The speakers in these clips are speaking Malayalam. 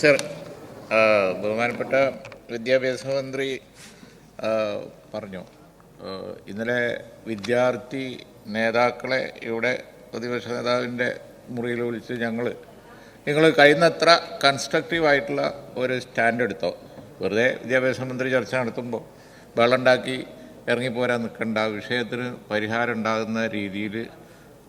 സർ ബഹുമാനപ്പെട്ട വിദ്യാഭ്യാസ മന്ത്രി പറഞ്ഞു. ഇന്നലെ വിദ്യാർത്ഥി നേതാക്കളെ ഇവിടെ പ്രതിപക്ഷ നേതാവിന്റെ മുറിയിൽ വിളിച്ച് ഞങ്ങൾ നിങ്ങൾ കഴിയുന്നത്ര കൺസ്ട്രക്റ്റീവായിട്ടുള്ള ഒരു സ്റ്റാൻഡ് എടുത്തോ? വെറുതെ വിദ്യാഭ്യാസ മന്ത്രി ചർച്ച നടത്തുമ്പോൾ വെള്ളമുണ്ടാക്കി ഇറങ്ങിപ്പോരാൻ നിൽക്കേണ്ട വിഷയത്തിന് പരിഹാരം ഉണ്ടാകുന്ന രീതിയിൽ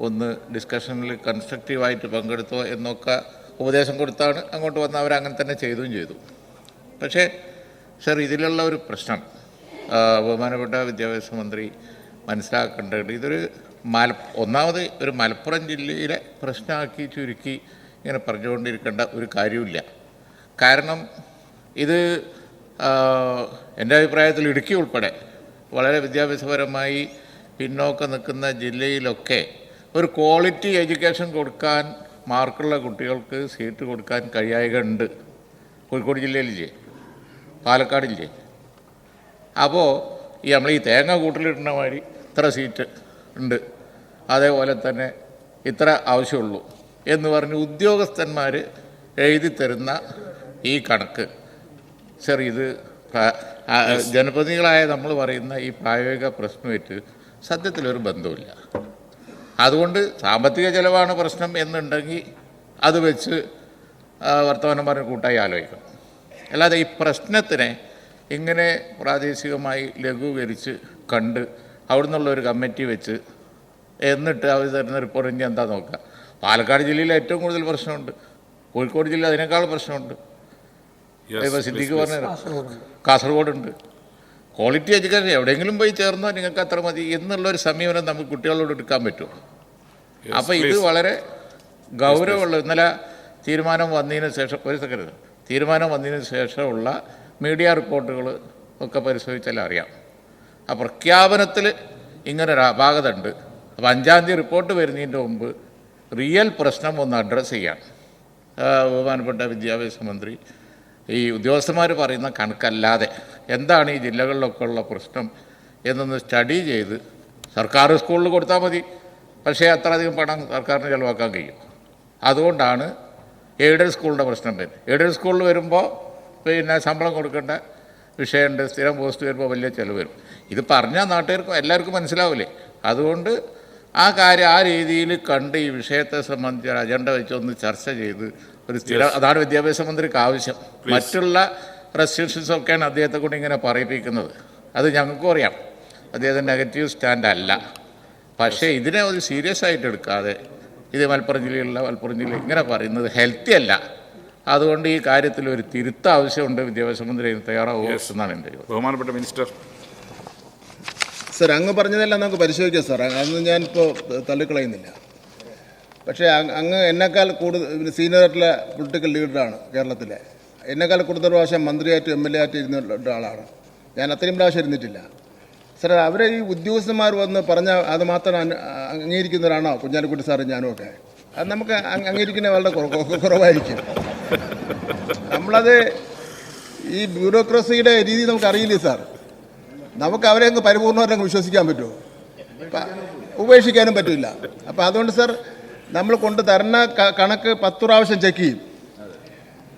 ഒന്ന് ഡിസ്കഷനിൽ കൺസ്ട്രക്റ്റീവായിട്ട് പങ്കെടുത്തോ എന്നൊക്കെ ഉപദേശം കൊടുത്താണ് അങ്ങോട്ട് വന്ന് അവർ അങ്ങനെ തന്നെ ചെയ്തും ചെയ്തു. പക്ഷേ സർ ഇതിലുള്ള ഒരു പ്രശ്നം ബഹുമാനപ്പെട്ട വിദ്യാഭ്യാസ മന്ത്രി മനസ്സിലാക്കേണ്ടത് ഇതൊരു മല ഒന്നാമത് ഒരു മലപ്പുറം ജില്ലയിലെ പ്രശ്നമാക്കി ചുരുക്കി ഇങ്ങനെ പറഞ്ഞുകൊണ്ടിരിക്കേണ്ട ഒരു കാര്യമില്ല കാരണം ഇത് എന്റെ അഭിപ്രായത്തിൽ ഇടുക്കി ഉൾപ്പെടെ വളരെ വിദ്യാഭ്യാസപരമായി പിന്നോക്കം നിൽക്കുന്ന ജില്ലയിലൊക്കെ ഒരു ക്വാളിറ്റി എഡ്യൂക്കേഷൻ കൊടുക്കാൻ മാർക്കുള്ള കുട്ടികൾക്ക് സീറ്റ് കൊടുക്കാൻ കഴിയായകുണ്ട്. കോഴിക്കോട് ജില്ലയിലില്ലേ? പാലക്കാടില്ലേ? അപ്പോൾ ഈ നമ്മൾ ഈ തേങ്ങ കൂട്ടിലിടുന്ന മാതിരി ഇത്ര സീറ്റ് ഉണ്ട്. അതേപോലെ തന്നെ ഇത്ര ആവശ്യമുള്ളൂ എന്ന് പറഞ്ഞ് ഉദ്യോഗസ്ഥന്മാർ എഴുതി തരുന്ന ഈ കണക്ക്. സർ ഇത് പ്ര- ജനപ്രതിനിധികളായ നമ്മൾ പറയുന്ന ഈ പ്രായോഗിക പ്രശ്നമായിട്ട് സത്യത്തിലൊരു ബന്ധമില്ല അതുകൊണ്ട് സാമ്പത്തിക ചിലവാണ് പ്രശ്നം എന്നുണ്ടെങ്കിൽ അത് വെച്ച് വർത്തമാനം പറഞ്ഞ് കൂട്ടായി ആലോചിക്കണം. അല്ലാതെ ഈ പ്രശ്നത്തിനെ ഇങ്ങനെ പ്രാദേശികമായി ലഘൂകരിച്ച് കണ്ട് അവിടെ നിന്നുള്ളൊരു കമ്മിറ്റി വെച്ച് എന്നിട്ട് അവർ തരുന്ന റിപ്പോർട്ട് ഇനി എന്താ നോക്കുക? പാലക്കാട് ജില്ലയിൽ ഏറ്റവും കൂടുതൽ പ്രശ്നമുണ്ട്. കോഴിക്കോട് ജില്ല അതിനേക്കാൾ പ്രശ്നമുണ്ട്. സിദ്ധിക്ക് ഇപ്പോൾ സിദ്ദിഖ്. പറഞ്ഞ കാസർഗോഡുണ്ട്. ക്വാളിറ്റി എഡ്യൂക്കേഷൻ എവിടെയെങ്കിലും പോയി ചേർന്നോ നിങ്ങൾക്ക് അത്ര മതി എന്നുള്ളൊരു സമീപനം നമുക്ക് കുട്ടികളോട് എടുക്കാൻ പറ്റും. അപ്പം അപ്പോൾ ഇത് വളരെ ഗൗരവമുള്ള ഇന്നലെ തീരുമാനം വന്നതിന് ശേഷം ഒരു സെക്കൻഡ് തീരുമാനം വന്നതിന് ശേഷമുള്ള മീഡിയ റിപ്പോർട്ടുകൾ ഒക്കെ പരിശോധിച്ചാൽ അറിയാം. ആ പ്രഖ്യാപനത്തിൽ ഇങ്ങനൊരു ഒരു അപാകത ഉണ്ട് അപ്പോൾ അഞ്ചാം തീയതി റിപ്പോർട്ട് വരുന്നതിന്റെ മുമ്പ് റിയൽ പ്രശ്നം ഒന്ന് അഡ്രസ്സ് ചെയ്യാൻ ബഹുമാനപ്പെട്ട വിദ്യാഭ്യാസ മന്ത്രി ഈ ഉദ്യോഗസ്ഥന്മാർ പറയുന്ന കണക്കല്ലാതെ എന്താണ് ഈ ജില്ലകളിലൊക്കെ ഉള്ള പ്രശ്നം എന്നൊന്ന് സ്റ്റഡി ചെയ്ത് സർക്കാർ സ്കൂളിൽ കൊടുത്താൽ മതി. പക്ഷേ അത്ര അധികം പണം സർക്കാരിന് ചിലവാക്കാൻ കഴിയും. അതുകൊണ്ടാണ് എയ്ഡഡ് സ്കൂളിന്റെ പ്രശ്നം വരുന്നത്. എയ്ഡഡ് സ്കൂളിൽ വരുമ്പോൾ പിന്നെ ശമ്പളം കൊടുക്കേണ്ട വിഷയമുണ്ട്. സ്ഥിരം പോസ്റ്റ് വരുമ്പോൾ വലിയ ചിലവ് വരും. ഇത് പറഞ്ഞാൽ നാട്ടുകാർക്കും എല്ലാവർക്കും മനസ്സിലാവില്ലേ? അതുകൊണ്ട് ആ കാര്യം ആ രീതിയിൽ കണ്ട് ഈ വിഷയത്തെ സംബന്ധിച്ച് അജണ്ട വെച്ചൊന്ന് ചർച്ച ചെയ്ത് ഒരു സ്ഥിരം അതാണ് വിദ്യാഭ്യാസ മന്ത്രിക്ക് ആവശ്യം. മറ്റുള്ള റെസ്ട്രിക്ഷൻസ് ഒക്കെയാണ് അദ്ദേഹത്തെ കൊണ്ട് ഇങ്ങനെ പറയിപ്പിക്കുന്നത്. അത് ഞങ്ങൾക്കും അറിയാം. അദ്ദേഹത്തിന്റെ നെഗറ്റീവ് സ്റ്റാൻഡ് അല്ല. പക്ഷേ ഇതിനെ ഒരു സീരിയസ് ആയിട്ട് എടുക്കാതെ ഇത് മലപ്പുറം ജില്ലയിലുള്ള മലപ്പുറം ജില്ല ഇങ്ങനെ പറയുന്നത് ഹെൽത്തി അല്ല. അതുകൊണ്ട് ഈ കാര്യത്തിൽ ഒരു തിരുത്ത ആവശ്യമുണ്ട് വിദ്യാഭ്യാസ മന്ത്രി തയ്യാറാവുക എന്നാണ് എന്റെ ബഹുമാനപ്പെട്ട മിനിസ്റ്റർ സർ അങ്ങ് പറഞ്ഞതെല്ലാം നമുക്ക് പരിശോധിക്കാം സാർ അതൊന്നും ഞാനിപ്പോൾ തള്ളിക്കളയുന്നില്ല. പക്ഷേ അങ്ങ് എന്നെക്കാൾ കൂടുതൽ സീനിയർ ആയിട്ടുള്ള പൊളിറ്റിക്കൽ ലീഡറാണ് കേരളത്തിലെ. എന്നെക്കാൾ കൂടുതൽ പ്രാവശ്യം മന്ത്രിയായിട്ട് എം എൽ എ ആയിട്ട് ഇരുന്ന ആളാണ്. ഞാൻ അത്രയും പ്രാവശ്യം ഇരുന്നിട്ടില്ല. സാർ അവരെ ഈ ഉദ്യോഗസ്ഥന്മാർ വന്ന് പറഞ്ഞ അത് മാത്രം അംഗീകരിക്കുന്നവരാണോ? കുഞ്ഞാലിക്കുട്ടി സാറും ഞാനും ഒക്കെ. അത് നമുക്ക് അംഗീകരിക്കുന്ന വളരെ കുറ- കുറ- കുറവായിരിക്കും. നമ്മളത് ഈ ബ്യൂറോക്രസിയുടെ രീതി നമുക്ക് അറിയില്ലേ സാർ? നമുക്ക് അവരെ അങ്ങ് പരിപൂർണമായിട്ട് വിശ്വസിക്കാൻ പറ്റുമോ? ഉപേക്ഷിക്കാനും പറ്റില്ല. അപ്പോൾ അതുകൊണ്ട് സാർ നമ്മൾ കൊണ്ട് തരുന്ന കണക്ക് പത്ത് പ്രാവശ്യം ചെക്ക് ചെയ്യും.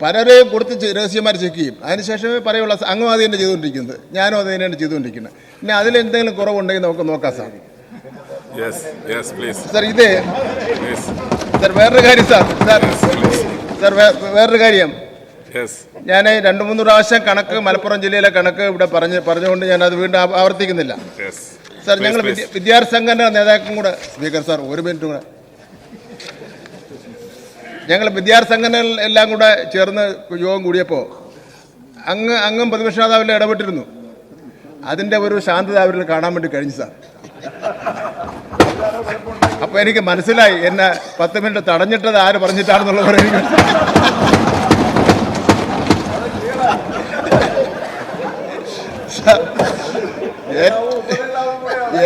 പലരെയും കൊടുത്ത് രഹസ്യമാർ രഹസ്യമായിട്ട് ചെക്ക് ചെയ്യും. അതിനുശേഷമേ പറയുള്ളൂ അങ്ങും അത് തന്നെ ചെയ്തുകൊണ്ടിരിക്കുന്നത്. ഞാനും അത് തന്നെയാണ് ചെയ്തുകൊണ്ടിരിക്കുന്നത്. പിന്നെ അതിലെന്തെങ്കിലും കുറവുണ്ടെങ്കിൽ നമുക്ക് നോക്കാം സാർ. സാർ ഇത്. സാർ വേറൊരു കാര്യം സാർ. സാർ സാർ വേറൊരു കാര്യം. ഞാൻ രണ്ട് മൂന്ന് പ്രാവശ്യം കണക്ക് മലപ്പുറം ജില്ലയിലെ കണക്ക് ഇവിടെ പറഞ്ഞ് പറഞ്ഞുകൊണ്ട് ഞാൻ അത് വീണ്ടും ആവർത്തിക്കുന്നില്ല. സാർ ഞങ്ങൾ വിദ്യാർത്ഥി സംഘടന നേതാക്കളും കൂടെ സ്പീക്കർ സാർ ഒരു മിനിറ്റ് കൂടെ. ഞങ്ങൾ വിദ്യാർത്ഥി സംഘടനകൾ എല്ലാം കൂടെ ചേർന്ന് യോഗം കൂടിയപ്പോൾ അങ്ങ് അങ്ങും പ്രതിപക്ഷ നേതാവിൽ ഇടപെട്ടിരുന്നു. അതിന്റെ ഒരു ശാന്തത അവരിൽ കാണാൻ വേണ്ടി കഴിഞ്ഞു സാർ. അപ്പോൾ എനിക്ക് മനസ്സിലായി എന്നെ പത്ത് മിനിറ്റ് തടഞ്ഞിട്ടത് ആര് പറഞ്ഞിട്ടാണെന്നുള്ള പറയുന്നത്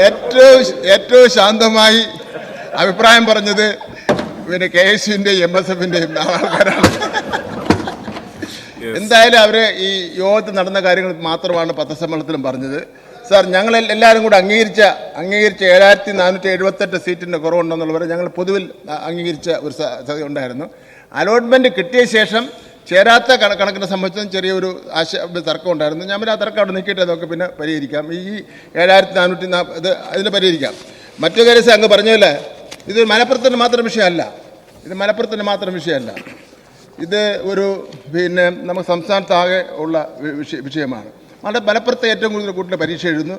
ഏറ്റവും ഏറ്റവും ശാന്തമായി അഭിപ്രായം പറഞ്ഞത് പിന്നെ കെ എസ് യുവിന്റെയും എം എസ് എഫിന്റെയും ആൾക്കാരാണ്. എന്തായാലും അവർ ഈ യോഗത്തിൽ നടന്ന കാര്യങ്ങൾ മാത്രമാണ് പത്രസമ്മേളനത്തിലും പറഞ്ഞത്. സാർ ഞങ്ങൾ എല്ലാവരും കൂടെ അംഗീകരിച്ച അംഗീകരിച്ച ഏഴായിരത്തി നാനൂറ്റി എഴുപത്തെട്ട് സീറ്റിന്റെ കുറവുണ്ടെന്നുള്ളവരെ ഞങ്ങൾ പൊതുവിൽ അംഗീകരിച്ച ഒരു ഉണ്ടായിരുന്നു. അലോട്ട്മെന്റ് കിട്ടിയ ശേഷം ചേരാത്ത കണ- കണക്കിനെ സംബന്ധിച്ചും ചെറിയൊരു ആശ തർക്കം ഉണ്ടായിരുന്നു. ഞാൻ ആ തർക്കം അവിടെ നിൽക്കട്ടെ നമുക്ക് പിന്നെ പരിഹരിക്കാം. ഈ ഏഴായിരത്തി നാനൂറ്റി നാ ഇത് അതിന് പരിഹരിക്കാം. മറ്റു കാര്യം അങ്ങ് പറഞ്ഞല്ലേ ഇത് മലപ്പുറത്തിന് മാത്രം വിഷയമല്ല. ഇത് മലപ്പുറത്തിന് മാത്രം വിഷയമല്ല. ഇത് ഒരു പിന്നെ നമുക്ക് സംസ്ഥാനത്താകെ ഉള്ള വിഷയ വിഷയമാണ്. അവിടെ മലപ്പുറത്ത് ഏറ്റവും കൂടുതൽ കുട്ടികൾ പരീക്ഷ എഴുതുന്നു.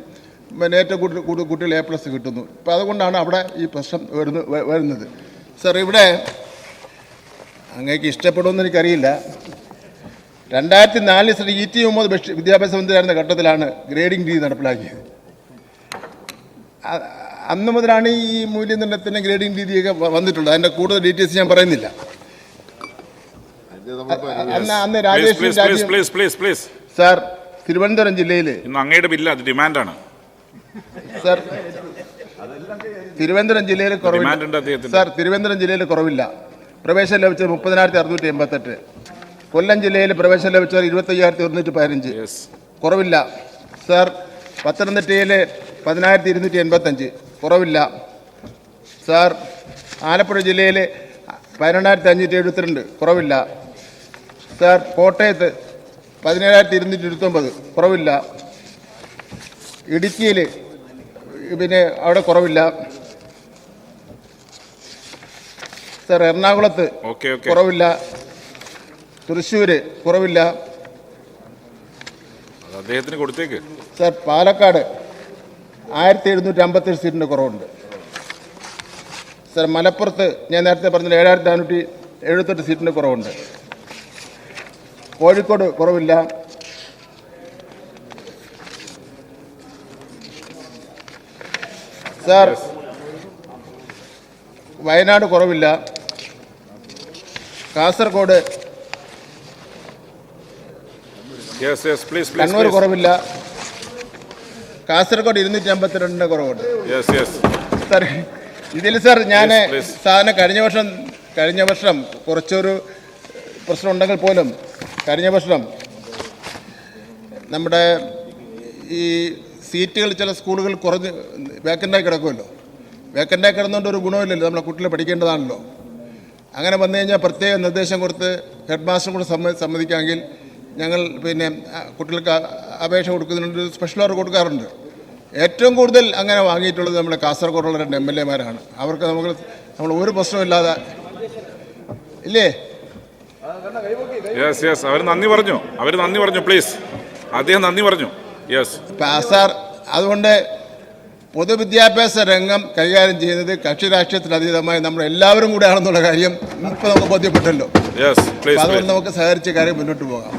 പിന്നെ ഏറ്റവും കൂടുതൽ കൂടുതൽ കുട്ടികൾ എ പ്ലസ് കിട്ടുന്നു. അപ്പോൾ അതുകൊണ്ടാണ് അവിടെ ഈ പ്രശ്നം വരുന്ന വരുന്നത്. സർ ഇവിടെ അങ്ങേക്ക് ഇഷ്ടപ്പെടുമെന്ന് എനിക്കറിയില്ല. രണ്ടായിരത്തി നാലിൽ ശ്രീ ഇ ടി മുഹമ്മദ് ബഷീർ വിദ്യാഭ്യാസ മന്ത്രിയായിരുന്ന ഘട്ടത്തിലാണ് ഗ്രേഡിംഗ് രീതി നടപ്പിലാക്കിയത്. അന്ന് മുതലാണ് ഈ മൂല്യനിർണയത്തിന്റെ ഗ്രേഡിംഗ് രീതിയൊക്കെ വന്നിട്ടുള്ളത്. അതിന്റെ കൂടുതൽ ഡീറ്റെയിൽസ് ഞാൻ പറയുന്നില്ല. അന്ന് അന്ന് രാജേഷ് സാർ തിരുവനന്തപുരം ജില്ലയിൽ ഇന്ന് അങ്ങയുടെ ബില്ല് അത് ഡിമാൻഡാണ്. സാർ തിരുവനന്തപുരം ജില്ലയിൽ കുറവില്ല. സാർ തിരുവനന്തപുരം ജില്ലയിൽ കുറവില്ല. പ്രവേശനം ലഭിച്ചത് മുപ്പതിനായിരത്തി അറുന്നൂറ്റി എൺപത്തെട്ട് കൊല്ലം ജില്ലയിൽ പ്രവേശനം ലഭിച്ചത് ഇരുപത്തയ്യായിരത്തി ഒരുന്നൂറ്റി പതിനഞ്ച്. കുറവില്ല. സാർ പത്തനംതിട്ടയിൽ പതിനായിരത്തി ഇരുന്നൂറ്റി എൺപത്തഞ്ച്. കുറവില്ല. സാർ ആലപ്പുഴ ജില്ലയിൽ പതിനെണ്ണായിരത്തി അഞ്ഞൂറ്റി എഴുപത്തിരണ്ട് കുറവില്ല. സാർ കോട്ടയത്ത് പതിനേഴായിരത്തി ഇരുന്നൂറ്റി ഇരുപത്തൊമ്പത് കുറവില്ല. ഇടുക്കിയിൽ പിന്നെ അവിടെ കുറവില്ല. സാർ എറണാകുളത്ത് ഓക്കെ ഓക്കെ. കുറവില്ല. തൃശ്ശൂര് കുറവില്ല. അദ്ദേഹത്തിന് കൊടുത്തേക്ക്. സാർ പാലക്കാട് ആയിരത്തി എഴുന്നൂറ്റി അമ്പത്തേഴ് സീറ്റിന്റെ കുറവുണ്ട്. സർ മലപ്പുറത്ത് ഞാൻ നേരത്തെ പറഞ്ഞ ഏഴായിരത്തി നാനൂറ്റി എഴുപത്തെട്ട് സീറ്റിന്റെ കുറവുണ്ട്. കോഴിക്കോട് കുറവില്ല. സാർ വയനാട് കുറവില്ല. കാസർഗോഡ് കണ്ണൂർ കുറവില്ല. കാസർഗോഡ് ഇരുന്നൂറ്റി അമ്പത്തിരണ്ടിന്റെ കുറവുണ്ട് സാർ ഇതിൽ സാർ ഞാൻ സാറിന് കഴിഞ്ഞ വർഷം കഴിഞ്ഞ വർഷം കുറച്ചൊരു പ്രശ്നം ഉണ്ടെങ്കിൽ പോലും കഴിഞ്ഞ വർഷം നമ്മുടെ ഈ സീറ്റുകൾ ചില സ്കൂളുകൾ കുറഞ്ഞ് വേക്കന്റായി കിടക്കുമല്ലോ. വേക്കന്റായി കിടന്നുകൊണ്ട് ഒരു ഗുണമില്ലല്ലോ നമ്മളെ കുട്ടികളെ പഠിക്കേണ്ടതാണല്ലോ. അങ്ങനെ വന്നു കഴിഞ്ഞാൽ പ്രത്യേക നിർദ്ദേശം കൊടുത്ത് ഹെഡ് മാസ്റ്റർ കൂടെ സമ്മ സമ്മതിക്കാമെങ്കിൽ ഞങ്ങൾ പിന്നെ കുട്ടികൾക്ക് അപേക്ഷ കൊടുക്കുന്നതിനൊരു സ്പെഷ്യൽ ഓർഡർ കൊടുക്കാറുണ്ട്. ഏറ്റവും കൂടുതൽ അങ്ങനെ വാങ്ങിയിട്ടുള്ളത് നമ്മുടെ കാസർഗോഡുള്ള രണ്ട് എം എൽ എമാരാണ്. അവർക്ക് നമുക്ക് നമ്മൾ ഒരു പ്രശ്നമില്ലാതെ ഇല്ലേ? യെസ് യെസ് അവർ നന്ദി പറഞ്ഞു. അവർ നന്ദി പറഞ്ഞു പ്ലീസ് അദ്ദേഹം നന്ദി പറഞ്ഞു. യെസ് സാർ അതുകൊണ്ട് പൊതുവിദ്യാഭ്യാസ രംഗം കൈകാര്യം ചെയ്യുന്നത് കക്ഷി രാഷ്ട്രീയത്തിന് അതീതമായി നമ്മൾ എല്ലാവരും കൂടെ ആണെന്നുള്ള കാര്യം ഇപ്പൊ നമുക്ക് ബോധ്യപ്പെട്ടല്ലോ. അതുകൊണ്ട് നമുക്ക് സഹകരിച്ച് കാര്യം മുന്നോട്ട് പോകാം.